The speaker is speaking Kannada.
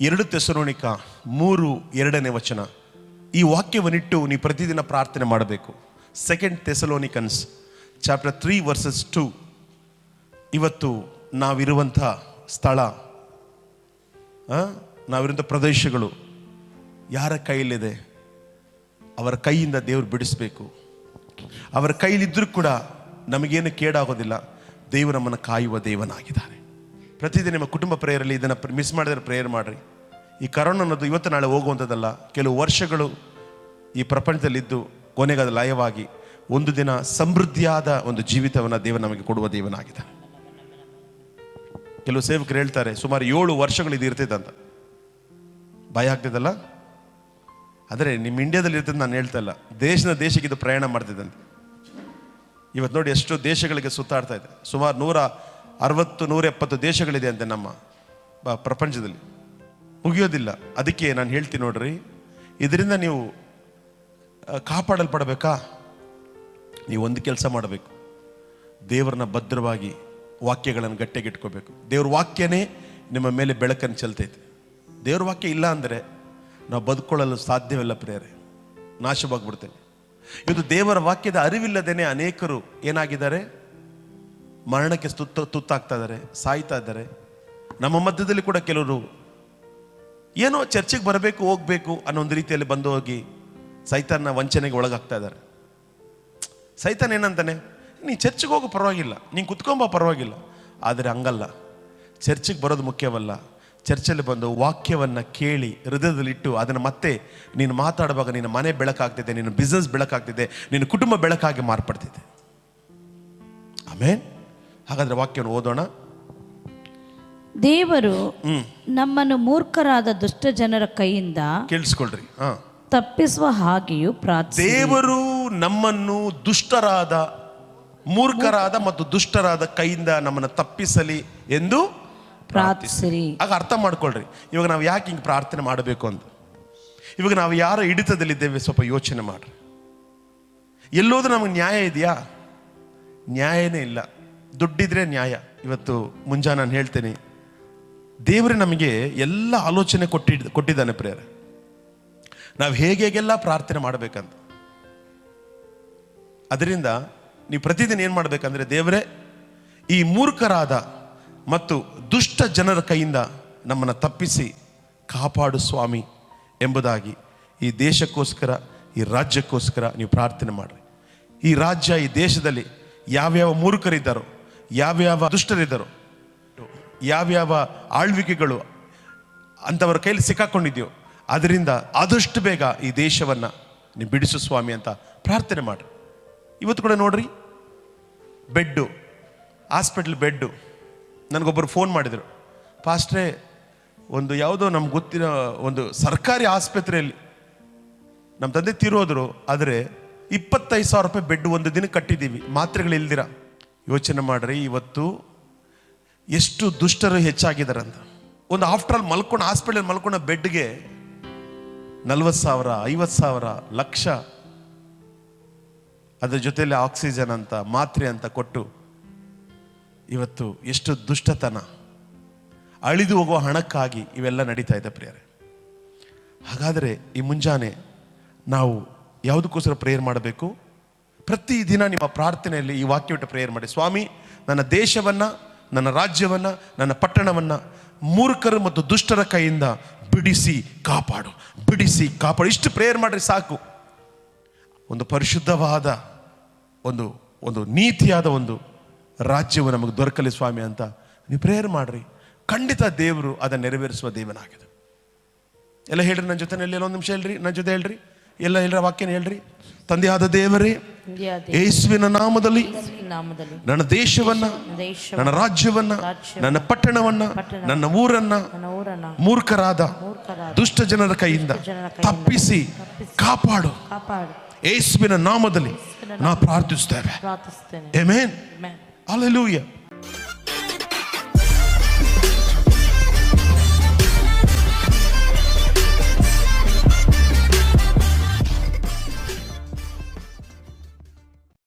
ಎರಡು ತೆಸರೋಣಿಕ ಮೂರು ಎರಡನೇ ವಚನ. ಈ ವಾಕ್ಯವನ್ನಿಟ್ಟು ನೀವು ಪ್ರತಿದಿನ ಪ್ರಾರ್ಥನೆ ಮಾಡಬೇಕು. Second Thessalonians chapter three verses two ಇವತ್ತು ನಾವಿರುವಂಥ ಸ್ಥಳ ನಾವಿರುವಂಥ ಪ್ರದೇಶಗಳು ಯಾರ ಕೈಯಲ್ಲಿದೆ? ಅವರ ಕೈಯಿಂದ ದೇವರು ಬಿಡಿಸಬೇಕು. ಅವರ ಕೈಯಲ್ಲಿದ್ದರೂ ಕೂಡ ನಮಗೇನು ಕೇಡಾಗೋದಿಲ್ಲ. ದೇವರು ನಮ್ಮನ್ನು ಕಾಯುವ ದೇವನಾಗಿದ್ದಾನೆ ಪ್ರತಿದಿನ ನಿಮ್ಮ ಕುಟುಂಬ ಪ್ರೇಯರಲ್ಲಿ ಇದನ್ನು ಮಿಸ್ ಮಾಡಿದ್ರೆ ಪ್ರೇಯರ್ ಮಾಡಿರಿ. ಈ ಕರೋನಾ ಅನ್ನೋದು ಇವತ್ತು ನಾಳೆ ಹೋಗುವಂಥದ್ದಲ್ಲ, ಕೆಲವು ವರ್ಷಗಳು ಈ ಪ್ರಪಂಚದಲ್ಲಿದ್ದು ಕೊನೆಗೆ ಅದು ಲಯವಾಗಿ ಒಂದು ದಿನ ಸಮೃದ್ಧಿಯಾದ ಒಂದು ಜೀವಿತವನ್ನು ದೇವ ನಮಗೆ ಕೊಡುವ ದೇವನಾಗಿದೆ. ಕೆಲವು ಸೇವಕರು ಹೇಳ್ತಾರೆ, ಸುಮಾರು ಏಳು ವರ್ಷಗಳು ಇದು ಇರ್ತೈತಂತ. ಭಯ ಆಗ್ತದಲ್ಲ? ಆದರೆ ನಿಮ್ಮ ಇಂಡಿಯಾದಲ್ಲಿ ಇರ್ತದೆ ನಾನು ಹೇಳ್ತಾ ಇಲ್ಲ. ದೇಶದ ದೇಶಕ್ಕೆ ಇದು ಪ್ರಯಾಣ ಮಾಡ್ತಿದ್ದಂತೆ. ಇವತ್ತು ನೋಡಿ ಎಷ್ಟು ದೇಶಗಳಿಗೆ ಸುತ್ತಾಡ್ತಾ ಇದೆ. ಸುಮಾರು ನೂರ ಅರವತ್ತು ನೂರ ಎಪ್ಪತ್ತು ದೇಶಗಳಿದೆ ಅಂತೆ ನಮ್ಮ ಬ- ಪ್ರಪಂಚದಲ್ಲಿ. ಮುಗಿಯೋದಿಲ್ಲ. ಅದಕ್ಕೆ ನಾನು ಹೇಳ್ತೀನಿ ನೋಡ್ರಿ. ಇದರಿಂದ ನೀವು ಕಾಪಾಡಲ್ಪಡಬೇಕಾ? ನೀವು ಒಂದು ಕೆಲಸ ಮಾಡಬೇಕು. ದೇವರನ್ನ ಭದ್ರವಾಗಿ ವಾಕ್ಯಗಳನ್ನು ಗಟ್ಟಿಗೆ ಇಟ್ಕೋಬೇಕು. ದೇವ್ರ ವಾಕ್ಯನೇ ನಿಮ್ಮ ಮೇಲೆ ಬೆಳಕನ್ನು ಚೆಲ್ತೈತೆ. ದೇವ್ರ ವಾಕ್ಯ ಇಲ್ಲ ಅಂದರೆ ನಾವು ಬದುಕೊಳ್ಳಲು ಸಾಧ್ಯವಿಲ್ಲ ಪ್ರೇರೆ ನಾಶವಾಗ್ಬಿಡ್ತೇವೆ. ಇದು ದೇವರ ವಾಕ್ಯದ ಅರಿವಿಲ್ಲದೇನೆ ಅನೇಕರು ಏನಾಗಿದ್ದಾರೆ? ಮರಣಕ್ಕೆ ತುತ್ತ ತುತ್ತಾಗ್ತಾ ಇದ್ದಾರೆ, ಸಾಯ್ತಾ ಇದ್ದಾರೆ. ನಮ್ಮ ಮಧ್ಯದಲ್ಲಿ ಕೂಡ ಕೆಲವರು ಏನೋ ಚರ್ಚೆಗೆ ಬರಬೇಕು, ಹೋಗ್ಬೇಕು ಅನ್ನೋ ಒಂದು ರೀತಿಯಲ್ಲಿ ಬಂದು ಹೋಗಿ ಸೈತಾನ ವಂಚನೆಗೆ ಒಳಗಾಗ್ತಾ ಇದ್ದಾರೆ. ಸೈತಾನ ಏನಂತಾನೆ, ನೀ ಚರ್ಚಿಗೆ ಹೋಗೋ, ಪರವಾಗಿಲ್ಲ. ನೀನು ಕುತ್ಕೊಂಬ, ಪರವಾಗಿಲ್ಲ. ಆದರೆ ಹಂಗಲ್ಲ. ಚರ್ಚಿಗೆ ಬರೋದು ಮುಖ್ಯವಲ್ಲ. ಚರ್ಚಲ್ಲಿ ಬಂದು ವಾಕ್ಯವನ್ನು ಕೇಳಿ, ಹೃದಯದಲ್ಲಿಟ್ಟು ಅದನ್ನು ಮತ್ತೆ ನೀನು ಮಾತಾಡುವಾಗ ನಿನ್ನ ಮನೆ ಬೆಳಕಾಗ್ತಿದೆ, ನಿನ್ನ ಬಿಸ್ನೆಸ್ ಬೆಳಕಾಗ್ತಿದೆ, ನಿನ್ನ ಕುಟುಂಬ ಬೆಳಕಾಗಿ ಮಾರ್ಪಡ್ತಿದೆ. ಆಮೇಲೆ ಹಾಗಾದ್ರೆ ವಾಕ್ಯವನ್ನು ಓದೋಣ. ದೇವರು ನಮ್ಮನ್ನು ಮೂರ್ಖರಾದ ದುಷ್ಟ ಜನರ ಕೈಯಿಂದ ಕೇಳಿಸ್ಕೊಳ್ರಿ. ತಪ್ಪಿಸುವ ಹಾಗೆಯೂ ಪ್ರಾರ್ಥಿಸಿ. ದೇವರು ನಮ್ಮನ್ನು ದುಷ್ಟರಾದ ಮೂರ್ಖರಾದ ಮತ್ತು ದುಷ್ಟರಾದ ಕೈಯಿಂದ ನಮ್ಮನ್ನು ತಪ್ಪಿಸಲಿ ಎಂದು ಪ್ರಾರ್ಥಿಸಿರಿ. ಆಗ ಅರ್ಥ ಮಾಡ್ಕೊಳ್ರಿ. ಇವಾಗ ನಾವು ಯಾಕೆ ಹಿಂಗೆ ಪ್ರಾರ್ಥನೆ ಮಾಡಬೇಕು ಅಂತ. ಇವಾಗ ನಾವು ಯಾರ ಹಿಡಿತದಲ್ಲಿದ್ದೇವೆ ಸ್ವಲ್ಪ ಯೋಚನೆ ಮಾಡ್ರಿ. ಎಲ್ಲೋದು ನಮಗೆ ನ್ಯಾಯ ಇದೆಯಾ? ನ್ಯಾಯನೇ ಇಲ್ಲ. ದುಡ್ಡಿದ್ರೆ ನ್ಯಾಯ. ಇವತ್ತು ಮುಂಜಾನೆ ನಾನು ಹೇಳ್ತೇನೆ. ದೇವರೇ ನಮಗೆ ಎಲ್ಲ ಆಲೋಚನೆ ಕೊಟ್ಟಿ ಕೊಟ್ಟಿದ್ದಾನೆ ಪ್ರೇರ ನಾವು ಹೇಗೆ ಹೇಗೆಲ್ಲ ಪ್ರಾರ್ಥನೆ ಮಾಡಬೇಕಂತ. ಅದರಿಂದ ನೀವು ಪ್ರತಿದಿನ ಏನು ಮಾಡಬೇಕಂದ್ರೆ ದೇವರೇ, ಈ ಮೂರ್ಖರಾದ ಮತ್ತು ದುಷ್ಟ ಜನರ ಕೈಯಿಂದ ನಮ್ಮನ್ನು ತಪ್ಪಿಸಿ ಕಾಪಾಡು ಸ್ವಾಮಿ ಎಂಬುದಾಗಿ ಈ ದೇಶಕ್ಕೋಸ್ಕರ, ಈ ರಾಜ್ಯಕ್ಕೋಸ್ಕರ ನೀವು ಪ್ರಾರ್ಥನೆ ಮಾಡಿರಿ. ಈ ರಾಜ್ಯ, ಈ ದೇಶದಲ್ಲಿ ಯಾವ್ಯಾವ ಮೂರ್ಖರಿದ್ದಾರೋ ಯಾವ್ಯಾವ ದುಷ್ಟರಿದ್ದರು, ಯಾವ್ಯಾವ ಆಳ್ವಿಕೆಗಳು ಅಂಥವ್ರ ಕೈಲಿ ಸಿಕ್ಕಾಕೊಂಡಿದ್ಯೋ, ಅದರಿಂದ ಆದಷ್ಟು ಬೇಗ ಈ ದೇಶವನ್ನು ನೀವು ಬಿಡಿಸು ಸ್ವಾಮಿ ಅಂತ ಪ್ರಾರ್ಥನೆ ಮಾಡ್ರಿ. ಇವತ್ತು ಕೂಡ ನೋಡ್ರಿ, ಬೆಡ್ಡು, ಹಾಸ್ಪಿಟ್ಲ್ ಬೆಡ್ಡು, ನನಗೊಬ್ಬರು ಫೋನ್ ಮಾಡಿದರು. ಫಾಸ್ಟ್ರೇ ಒಂದು ಯಾವುದೋ ನಮ್ಗೆ ಗೊತ್ತಿರೋ ಒಂದು ಸರ್ಕಾರಿ ಆಸ್ಪತ್ರೆಯಲ್ಲಿ ನಮ್ಮ ತಂದೆ ತಿರೋದ್ರು, ಆದರೆ ಇಪ್ಪತ್ತೈದು ಸಾವಿರ ರೂಪಾಯಿ ಬೆಡ್ ಒಂದು ದಿನ ಕಟ್ಟಿದ್ದೀವಿ ಮಾತ್ರೆಗಳು ಇಲ್ದಿರ ಯೋಚನೆ ಮಾಡ್ರಿ, ಇವತ್ತು ಎಷ್ಟು ದುಷ್ಟರು ಹೆಚ್ಚಾಗಿದ್ದಾರಂತ. ಒಂದು ಆಫ್ಟರ್ ಆಲ್ ಮಲ್ಕೊಂಡು ಹಾಸ್ಪಿಟಲ್ ಮಲ್ಕೊಂಡ ಬೆಡ್ಗೆ ನಲ್ವತ್ತು ಸಾವಿರ, ಐವತ್ತು ಸಾವಿರ, ಲಕ್ಷ. ಅದರ ಜೊತೆಯಲ್ಲಿ ಆಕ್ಸಿಜನ್ ಅಂತ, ಮಾತ್ರೆ ಅಂತ ಕೊಟ್ಟು ಇವತ್ತು ಎಷ್ಟು ದುಷ್ಟತನ. ಅಳಿದು ಹೋಗುವ ಹಣಕ್ಕಾಗಿ ಇವೆಲ್ಲ ನಡೀತಾ ಇದೆ ಪ್ರಿಯರೇ. ಹಾಗಾದರೆ ಈ ಮುಂಜಾನೆ ನಾವು ಯಾವುದಕ್ಕೋಸ್ಕರ ಪ್ರೇಯರ್ ಮಾಡಬೇಕು? ಪ್ರತಿದಿನ ನಿಮ್ಮ ಪ್ರಾರ್ಥನೆಯಲ್ಲಿ ಈ ವಾಕ್ಯವಿಟ್ಟು ಪ್ರೇಯರ್ ಮಾಡಿ. ಸ್ವಾಮಿ, ನನ್ನ ದೇಶವನ್ನು, ನನ್ನ ರಾಜ್ಯವನ್ನು, ನನ್ನ ಪಟ್ಟಣವನ್ನು ಮೂರ್ಖರು ಮತ್ತು ದುಷ್ಟರ ಕೈಯಿಂದ ಬಿಡಿಸಿ ಕಾಪಾಡು. ಬಿಡಿಸಿ ಕಾಪಾಡು. ಇಷ್ಟು ಪ್ರೇಯರ್ ಮಾಡಿರಿ ಸಾಕು. ಒಂದು ಪರಿಶುದ್ಧವಾದ ಒಂದು ಒಂದು ನೀತಿಯಾದ ಒಂದು ರಾಜ್ಯವು ನಮಗೆ ದೊರಕಲಿ ಸ್ವಾಮಿ ಅಂತ ನೀವು ಪ್ರೇಯರ್ ಮಾಡಿರಿ. ಖಂಡಿತ ದೇವರು ಅದನ್ನು ನೆರವೇರಿಸುವ ದೇವನಾಗಿದೆ. ಎಲ್ಲ ಹೇಳ್ರಿ ನನ್ನ ಜೊತೆ ಒಂದು ನಿಮಿಷ ಹೇಳ್ರಿ, ನನ್ನ ಜೊತೆ ಹೇಳ್ರಿ. ಎಲ್ಲ ಎಲ್ಲರ ವಾಕ್ಯನ ಹೇಳ್ರಿ. ತಂದೆಯಾದ ದೇವರೇ ಯೇಸುವಿನ ನಾಮದಲ್ಲಿ ನನ್ನ ದೇಶವನ್ನ ನನ್ನ ರಾಜ್ಯವನ್ನ ನನ್ನ ಪಟ್ಟಣವನ್ನ ನನ್ನ ಊರನ್ನ ಮೂರ್ಖರಾದ ದುಷ್ಟ ಜನರ ಕೈಯಿಂದ ತಪ್ಪಿಸಿ ಕಾಪಾಡು. ಕಾಪಾಡು. ಯೇಸುವಿನ ನಾಮದಲ್ಲಿ ನಾ ಪ್ರಾರ್ಥಿಸ್ತೇವೆ. Hallelujah.